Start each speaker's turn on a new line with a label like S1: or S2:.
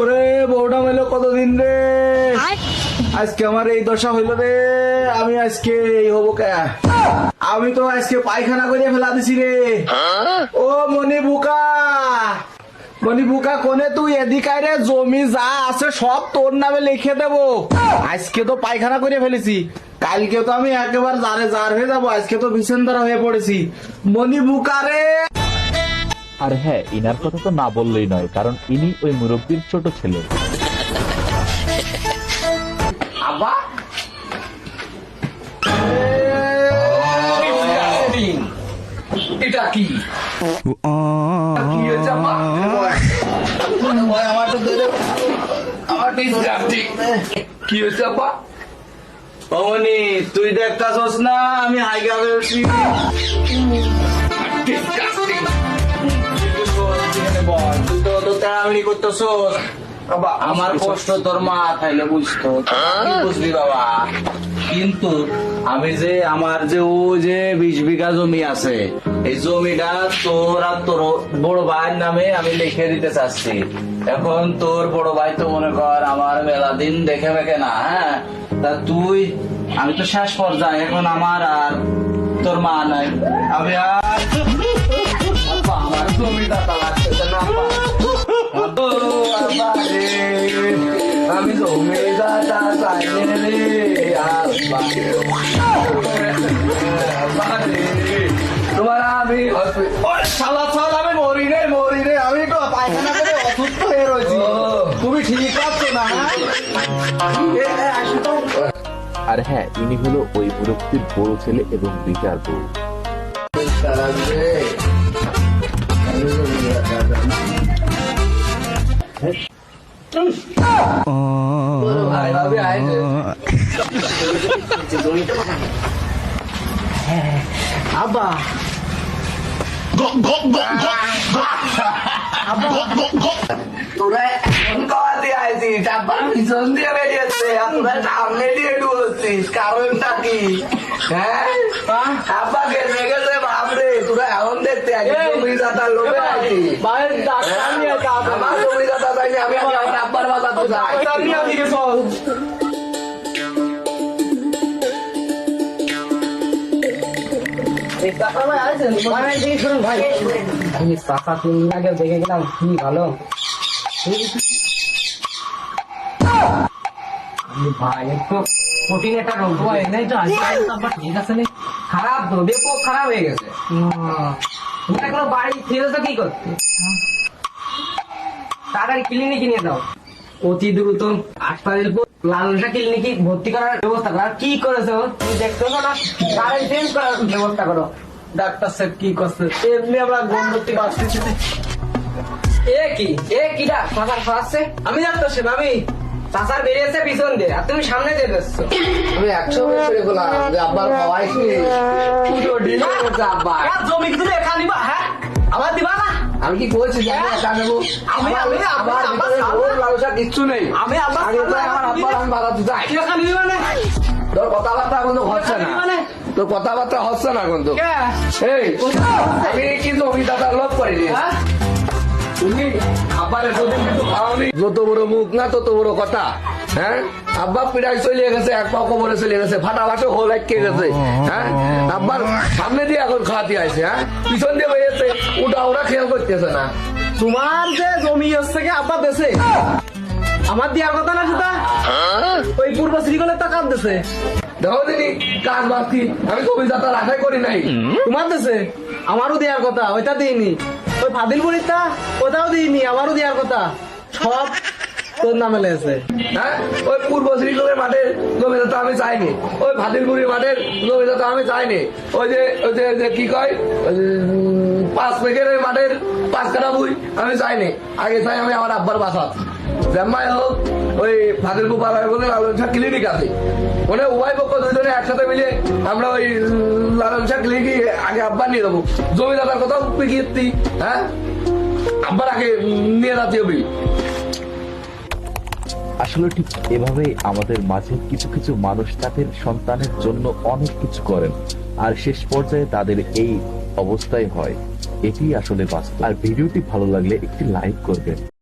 S1: ওরে বউটা মেলো কতদিন রে? আজকে আমার এই দশা হইল রে। আমি আজকে এই হব কে? আমি তো আজকে পায়খানা করে ফেলা দিছি রে। ও মনি বুকা মনি বুকা কোনে তুই এদিকায় রে জমি যা আছে সব তোর নামে লিখে দেব। আজকে তো পায়খানা করে ফেলেছি। কালকে তো আমি একেবারে জারে জার হয়ে যাব। আজকে তো ভীষণ হয়ে পড়েছি। মনি বুকা রে।
S2: আর হ্যাঁ ইনার কথা তো না বললেই নয় কারণ ইনি ওই মুরব্বীর ছোট ছেলে।
S1: আব্বা? এটা কি? কি হয়েছে আব্বা? ভয় আমার তো ধরে আমার ডিসগাস্টিং কি হয়েছে আব্বা? অমনি তুই দেখতাছস না আমি হাইগা বেরোছি করতেছস বাবা আমার কষ্ট তোর মা খাইলে বুঝতো। বুঝবি বাবা? কিন্তু আমি যে আমার যে ও যে বিশ বিঘা জমি আছে এই জমিটা তোর আর তোর বড় ভাইয়ের নামে আমি লিখে দিতে চাচ্ছি। এখন তোর বড় ভাই তো মনে কর আমার মেলা দিন দেখে মেখে না হ্যাঁ? তা তুই আমি তো শেষ পর্যায়ে এখন আমার আর তোর মা নাই। আমি আর আমার জমিটা আমি শালা শালা, আমি মরি রে মরি রে আমি তো পায়খানা করে অসুস্থ হয়ে রয়েছি। তুমি ঠিক আছো না হ্যাঁ?
S2: আর হ্যাঁ ইনি হলো ওই মুরব্বীর বড় ছেলে এবং বিচার বউ।
S1: খারাপ তোরা এমন খাওয়াতে আইছিস আব্বার পিছন দিয়ে বেরিয়েছে আর তোরা সামনে দিয়ে ঢুকছিস কারণটা কি হ্যাঁ আব্বা গেছে গেছে বাপরে তোরা এমন দেখতে আছিস জমি লোভে আছিস আমার আমি আমার আব্বার বাবা তো যাই
S3: ভাই একটু তো তো খারাপ তো বেপো খারাপ হয়ে গেছে বাড়ি ফিরেছো কি করতে তাড়াতাড়ি ক্লিনিকে নিয়ে যাও অতি দ্রুত হাসপাতাল লালসা ক্লিনিকে ভর্তি করার ব্যবস্থা করো। কি করেছ? তুমি দেখছ না? কারেন্ট চেঞ্জ করার ব্যবস্থা করো। ডাক্তার সাহেব কি করছে? এমনি আমরা গন্ধতি বাঁচতেছি এ কি? এ কি ডাক্তার? আমি ডাক্তার সাহেব, আমি? চাচার বেরিয়েছে পিছন দিয়ে আর তুমি সামনে দিয়ে যাচ্ছ
S1: আমি একশো বললাম যে আব্বার খাওয়াইছি আব্বার।
S3: জমি একা নিবা হ্যাঁ? আবার দিবা না?
S1: আমি কি একা নেব।
S3: আমি- আমি-
S1: লালসা কিচ্ছু নেই।
S3: আমি
S1: তো আমার আব্বার আমি যাই।
S3: একা নিবি মানে
S1: তোর কথাবার্তা কিন্তু হচ্ছে না।
S3: মানে?
S1: তোর কথাবার্তা হচ্ছে না কিন্তু
S3: কে?
S1: এই আমি কিন্তু অভিদাতার লোভ করি
S3: হ্যাঁ?
S1: তুমি আব্বার এতদিন কিন্তু খাওনি। যত বড় মুখ না তত বড় কথা। হ্যাঁ? আব্বা পিড়াই চলে গেছে এক পাও কবরে চলে গেছে ফাটা ফাটাফাটি হোল আটকে গেছে। হ্যাঁ? আব্বার সামনে দিয়ে এখন খাওয়াতে আছে হ্যাঁ? পিছন দিয়ে বেরিয়েছে ওটা ওরা খেয়াল করতেছে না।
S3: তোমার যে জমি হচ্ছে কি আব্বা দেশে আমার দেওয়ার কথা না সেটা ওই পূর্ব শ্রীগলের টাকা দেশে
S1: দেখো দিদি কাজ বাড়তি আমি তো অভিদাতার আশাই করি নাই।
S3: তোমার দেশে আমারও দেওয়ার কথা ওইটা দিইনি। ওই ফাদিল বলিতা ওটাও দিইনি, আমারও দেওয়ার কথা। সব তোর নামে লেগেছে।
S1: হ্যাঁ? ওই পূর্ব তো আমি চাইনি। ওই ভাদিলপুরি মাঠের জমিটা তো আমি চাইনি। ওই যে ওই যে কি কয়? পাঁচ পেকের মাঠের পাঁচ কাটা বুই আমি চাইনি। আগে চাই আমি আমার আব্বার বাসা হোক, ওই বলে লালন শাহ ক্লিনিক আছে। মানে উভয় পক্ষ দুজনে একসাথে আমরা ওই লালন শাহ ক্লিনিক আগে নিয়ে কোথাও পিকিয়ে হ্যাঁ? আব্বার আগে নিয়ে
S2: আসলে ঠিক এভাবেই আমাদের মাঝে কিছু কিছু মানুষ তাদের সন্তানের জন্য অনেক কিছু করেন। আর শেষ পর্যায়ে তাদের এই অবস্থায় হয়। এটি আসলে বাস্তব। আর ভিডিওটি ভালো লাগলে একটি লাইক করবেন।